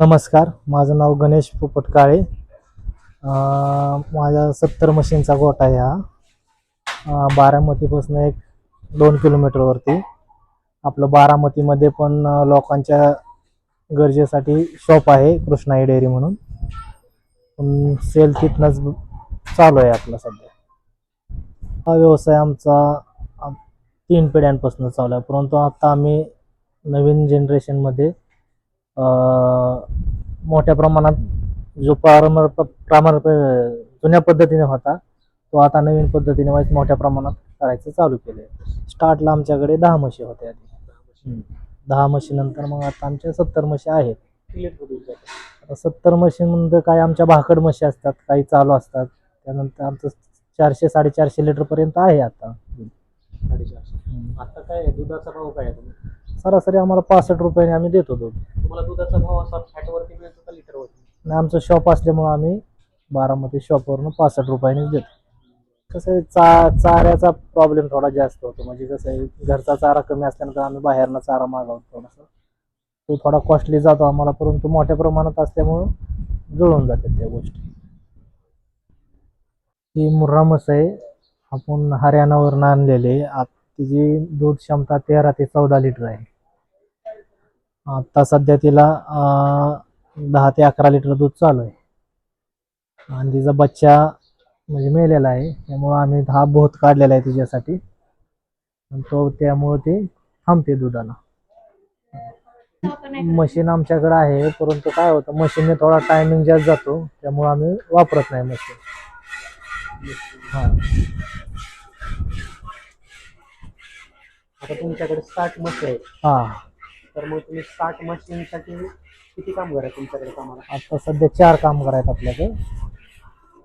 नमस्कार माझं नाव गणेश पोपट काळे माझ्या सत्तर मशीनचा गोठा आहे हा. बारामतीपासून एक दोन किलोमीटरवरती आपलं बारामतीमध्ये पण लोकांच्या गरजेसाठी शॉप आहे कृष्णाई डेअरी म्हणून. सेल तिथनंच चालू आहे आपला सध्या. हा व्यवसाय आमचा तीन पिढ्यांपासून चालू आहे. परंतु आता आम्ही नवीन जनरेशनमध्ये मोठ्या प्रमाणात जो प्रारंभ जुन्या पद्धतीने होता तो आता नवीन पद्धतीने वाईज मोठ्या प्रमाणात करायचं चालू केलं आहे स्टार्टला आमच्याकडे दहा म्हशी होत्या आधी. दहा म्हशी नंतर मग आता आमच्या सत्तर म्हशी आहेत. आता सत्तर म्हशीमध्ये काय आमच्या भाकड म्हशी असतात काही चालू असतात. त्यानंतर आमचं चारशे साडेचारशे लिटरपर्यंत आहे आता. हम्म. आता काय आहे? दुधाचा भाव काय आहे? सरासरी आम्हाला पासष्ट रुपयाने आम्ही देतो दूध तुम्हाला दुधाचा भाव असा फॅटवरती मिळतो का लिटरवरती? आणि आमचं शॉप असल्यामुळं आम्ही बारामती शॉपवरून पासष्ट रुपयानेच देतो. कसं आहे चा चाऱ्याचा प्रॉब्लेम थोडा जास्त होतो. म्हणजे कसं आहे घरचा चारा कमी असल्यानंतर आम्ही बाहेरनं चारा मागवतो थोडासा. तो थोडा कॉस्टली जातो आम्हाला परंतु मोठ्या प्रमाणात असल्यामुळं जुळून जातात त्या गोष्टी. ही मुर्रा म्हस आहे. आपण हरियाणावरून आणलेले आत तिची दूध क्षमता तेरा ते चौदा लिटर आहे. आता सध्या तिला दहा ते अकरा लिटर दूध चालू आहे. आणि तिचा बच्चा म्हणजे मेलेला आहे. त्यामुळं आम्ही हा बोत काढलेला आहे तिच्यासाठी. तो त्यामुळं ते थांबते दुधाला. मशीन आमच्याकडे आहे परंतु काय होतं मशीनने थोडा टायमिंग जास्त जातो. त्यामुळं आम्ही वापरत नाही मशीन. हां. आता तुमच्याकडे साठ मशी आहेत हां. तर मग तुम्ही साठ मशीनसाठी किती काम करा तुमच्याकडे कामाला? आता सध्या चार कामगार आहेत आपल्याकडे.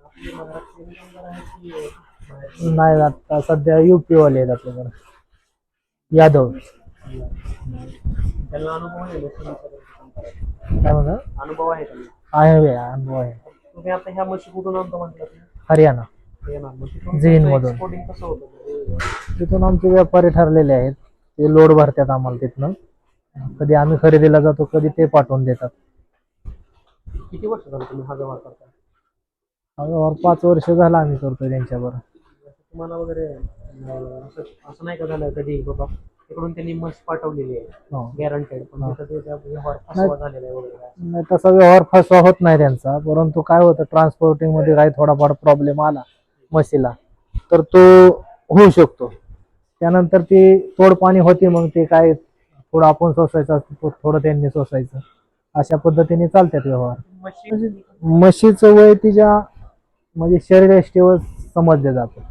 आपली महाराष्ट्रीयन कामगार आहेत की बाहेरचे? नाही आता सध्या यू वाले आहेत आपल्याकडे. यादव. त्यांना अनुभव आहे मशीनचा काम करायचा. काय म्हणा अनुभव आहे त्यांना. आहे बे, अनुभव आहे. तुम्ही आता ह्या म्हशी कुठून आणतो म्हटलं तुम्ही? हरियाणा. मग तिथून. एक्सपोर्टिंग कसं होतं? तिथून आमचे व्यापारी ठरलेले आहेत. ते लोड भरतात आम्हाला तिथनं. कधी आम्ही खरेदीला जातो कधी ते पाठवून देतात. किती वर्ष झालं तुम्ही हा व्यवहार करता हा व्यवहार पाच वर्ष झाला आम्ही करतोय त्यांच्याबरोबर. तुम्हाला वगैरे अं, असं असं नाही का झालं कधी बाबा तिकडून त्यांनी मस पाठवलेली आहे. गॅरंटेड पण हा. त्याचा व्यवहार फसवा झालेला आहे वगैरे. काय. नाही तसा व्यवहार फसवा होत नाही त्यांचा. परंतु काय होतं ट्रान्सपोर्टिंगमध्ये काही थोडाफार प्रॉब्लेम आला म्हशीला तर तो होऊ शकतो. त्यानंतर ती तोड पाणी होते मग ते काय थोडं आपण सोसायचं असतं थोडं त्यांनी सोसायचं. अशा पद्धतीने चालतात व्यवहार. म्हशी म्हशीचं वय तिच्या म्हणजे शरीरयष्टीवर समजलं जातं.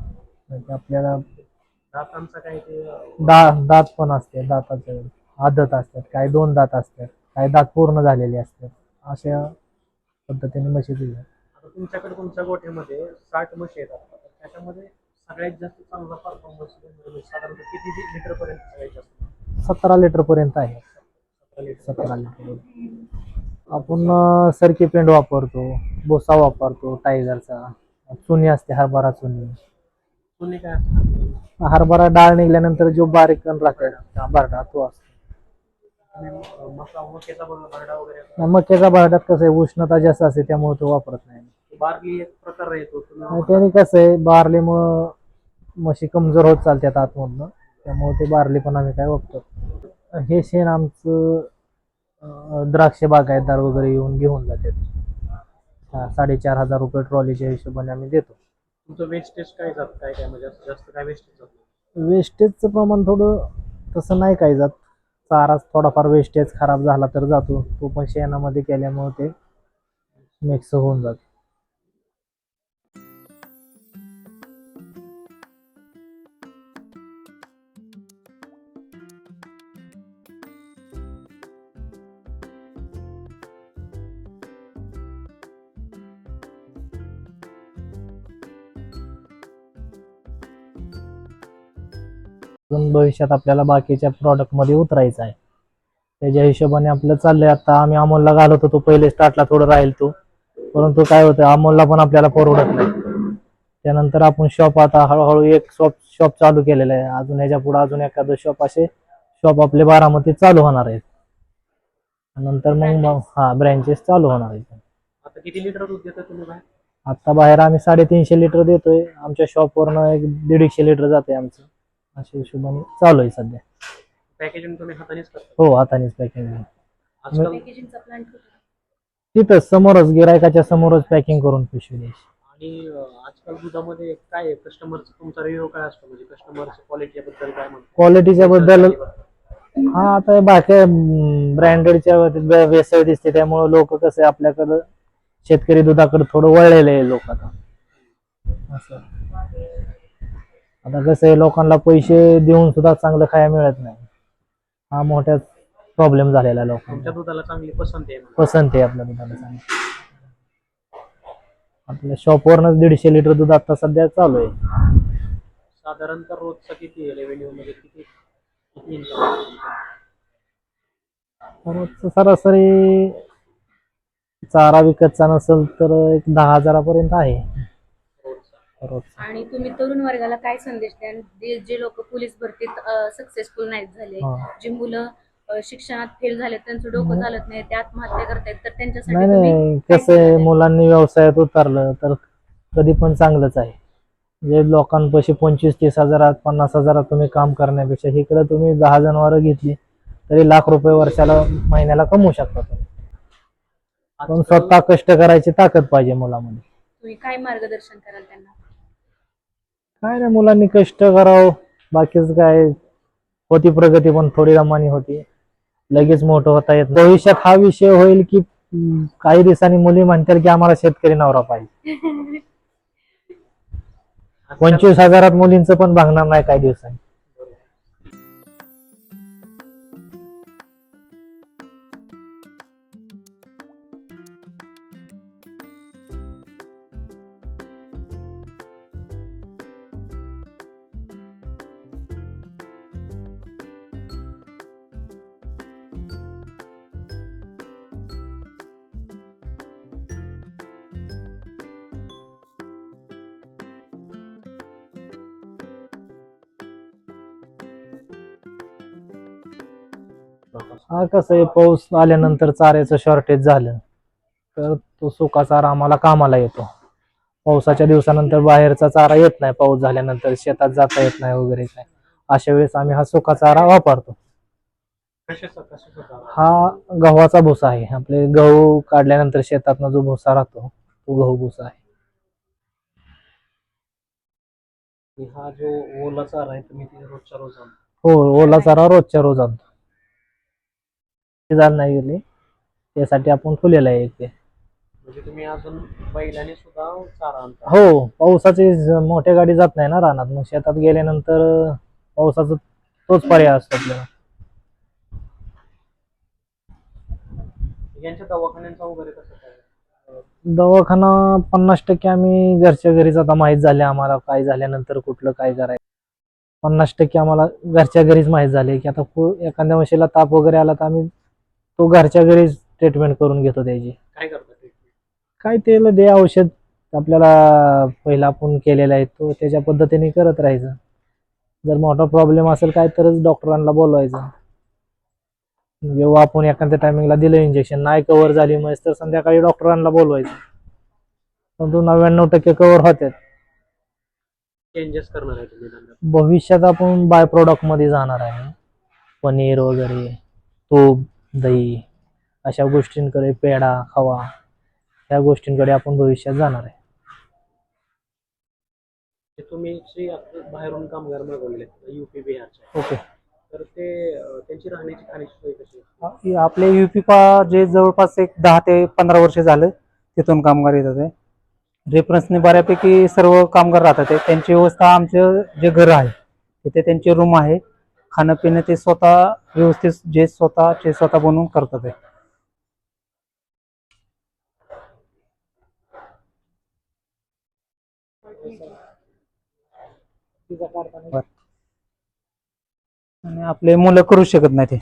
म्हणजे आपल्याला काय दा दात पण असते दाताचे आदत असतात काही दोन दात असतात काही दात पूर्ण झालेले असतात अशा पद्धतीने म्हशी दिल्या. आता तुमच्याकडे तुमच्या गोठ्यामध्ये साठ म्हशी येतात त्याच्यामध्ये सगळ्यात जास्त चांगला परफॉर्मन्स साधारणतः किती लिटर पर्यंत सगळ्यात जास्त? सतरा लिटर पर्यंत आहे. सतरा लिटर आपण सरकी पेंड वापरतो बोसा वापरतो टायगरचा चुनी असते हरभरा चुनी. तुम्ही काय असतं? हरभरा डाळ निघल्यानंतर जो बारीक राहते बारडा तो असतो. मक्याचा बघा भरडा वगैरे कसं आहे उष्णता जास्त असते त्यामुळे तो वापरत नाही. बारली एक प्रकार येतो. आणि त्याने कसं आहे बारलीमुळं म्हशी कमजोर होत चालतात आतमधनं. त्यामुळे ते बारली पण आम्ही काय वापरतो हे शेण आमचं अं, द्राक्ष बागायतदार वगैरे येऊन घेऊन जातात. साडेचार हजार रुपये ट्रॉलीच्या हिशोबाने आम्ही देतो. तुमचं वेस्टेज काय जात? काय काय म्हणजे असं जास्त काय वेस्टेज जात. वेस्टेजचं प्रमाण थोडं तसं नाही काही जात. चारा थोडाफार वेस्टेज खराब झाला तर जातो. तो पण शेणामध्ये केल्यामुळे ते मिक्स होऊन जातं. अजून भविष्यात आपल्याला बाकीच्या प्रॉडक्टमध्ये उतरायचं आहे. त्याच्या हिशोबाने आपलं चाललंय. आता आम्ही अमोलला घालत होतो. पहिले स्टार्टला थोडं राहील तो. परंतु काय होतं अमोलला पण आपल्याला परवडत नाही. त्यानंतर आपण शॉप आता हळूहळू एक शॉप शॉप चालू केलेलं आहे. अजून ह्याच्या पुढे अजून एखादं शॉप असे शॉप आपले बारामतीत चालू होणार आहेत. नंतर मग हा ब्रँचेस चालू होणार आहे आता किती लिटर दूध देता तुम्ही बाहेर? आता बाहेर आम्ही साडेतीनशे लिटर देतोय. आमच्या शॉपवरनं एक दीडशे लिटर जाते आमचं. अशा हिशोबाने चालू आहे सध्या. पॅकेजिंग तुम्ही हातानेच करता? हो हातानेच पॅकिंग आजकाल पॅकेजिंगचा तिथंच समोरच गिरायकाच्या समोरच पॅकिंग करून पिशवी द्यायची. आणि अं, आजकाल दुधामध्ये काय आहे? कस्टमरचा तुमचा रिव्ह्यू काय असतो? म्हणजे कस्टमरच्या क्वालिटी बद्दल काय म्हणतो? क्वालिटीच्या बद्दल हा आता बाकी ब्रँडेडच्या वेसळ दिसते त्यामुळे लोक कसं आपल्याकडं शेतकरी दुधाकडे थोडं वळलेलं आहे लोक आता. असं. आता कसं आहे लोकांना पैसे देऊन सुद्धा चांगलं खायला मिळत नाही. हा मोठा प्रॉब्लेम झालेला आहे लोकांना. तुमच्या दुधाला चांगली पसंती आहे. पसंत आहे आपल्या दुधाला चांगली. आपल्या शॉपवरनच दीडशे लिटर दूध आता सध्या चालू आहे. साधारणतः रोजचा किती रेव्हेन्यू म्हणजे किती किती income आहे तुमचा? रोजचं सरासरी चारा विकतचा नसेल तर एक दहा हजारापर्यंत आहे. आणि तुम्ही तरुण वर्गाला काय संदेश द्याल? जे जे लोक पोलीस भरतीत सक्सेसफुल नाहीत झाले. जी मुलं शिक्षणात फेल झाले त्यांचं डोकं. चालत नाही ते आत्महत्या करतायत तर त्यांच्यासाठी नाही कसं? मुलांनी व्यवसायात उतरलं तर कधी पण चांगलंच आहे. जे लोकांपाशी पंचवीस तीस हजारात पन्नास हजारात तुम्ही काम करण्यापेक्षा इकडे तुम्ही दहा जनावरं घेतली तरी लाख रुपये वर्षाला महिन्याला कमवू शकता तुम्ही. पण स्वतः कष्ट करायची ताकद पाहिजे मुलामध्ये. तुम्ही काय मार्गदर्शन कराल त्यांना? काय नाही मुलांनी कष्ट करावं? बाकीच काय? होती प्रगती पण थोडी रमानी होती. लगेच मोठं होता येत. भविष्यात हा विषय होईल की काही दिवसांनी मुली म्हणतील की आम्हाला शेतकरी नवरा पाहिजे. पंचवीस हजारात मुलींचं पण भागणार नाही काही दिवसांनी. हा कसं आहे पाऊस आल्यानंतर चाऱ्याचं शॉर्टेज झालं तर तो सुका चारा आम्हाला कामाला येतो. पावसाच्या दिवसानंतर बाहेरचा चारा येत नाही पाऊस झाल्यानंतर शेतात जाता येत नाही वगैरे काय. अशा वेळेस आम्ही हा सुका चारा वापरतो? हा गव्हाचा भुसा आहे. आपले गहू काढल्यानंतर शेतातनं जो भुसा राहतो तो गहू भुसा आहे. हा जो ओला चारा आहे तुम्ही रोजच्या रोज. हो ओला चारा रोजच्या रोज आणतो. ती झाड नाही गेली. त्यासाठी आपण ठेवलेलं आहे ते म्हणजे तुम्ही अजून बैलाने सुद्धा चारा आणता. हो पावसाची ज- मोठ्या गाडी जात नाही ना रानात. मग शेतात गेल्यानंतर पावसाचा तोच पर्याय असतो आपल्याला. यांच्या दवाखान्यांचा वगैरे कसं काय? दवाखाना पन्नास टक्के आम्ही घरच्या घरीच आता माहीत झाले आम्हाला काय झाल्यानंतर कुठलं काय करायचं. पन्नास टक्के आम्हाला घरच्या घरीच माहीत झाले की आता कु- एखाद्या म्हशीला ताप वगैरे आला तर आम्ही तो घरच्या घरीच ट्रीटमेंट करून घेतो त्याची. काय करता ते काय त्याला दे औषध. आपल्याला पहिला आपण केलेला आहे तो त्याच्या पद्धतीने करत राहायचं. जर मोठा प्रॉब्लेम असेल काय तरच डॉक्टरांना बोलवायचं. जेव्हा आपण एखाद्या टायमिंगला दिलं इंजेक्शन नाही कव्हर झाली म्हैस तर संध्याकाळी डॉक्टरांना बोलवायचं. पण तो नव्याण्णव टक्के कव्हर होतात. चेंजेस करणार आहे तुम्ही भविष्यात आपण बाय प्रोडक्टमध्ये जाणार आहे. पनीर वगैरे तूप दही अशा गोष्टींकडे पेढा खवा ह्या गोष्टींकडे आपण भविष्यात जाणार आहे. ते तुम्ही जे आता बाहेरून कामगार मागवलेले युपी बिहारचे. ओके. तर ते अं, त्यांची राहण्याची खाण्याची सोय कशी आहे? आपले युपी पा जे जवळपास एक दहा ते पंधरा वर्ष झालं तिथून कामगार येतात आहे. रेफरन्सने बऱ्यापैकी सर्व कामगार राहतात आहे. त्यांची व्यवस्था आमचं जे घर आहे तिथे त्यांचे रूम आहे. खाणं पिणं ते स्वतः व्यवस्थित जे स्वतः ते स्वतः बनवून करतात आणि आपले मुलं करू शकत नाही ते.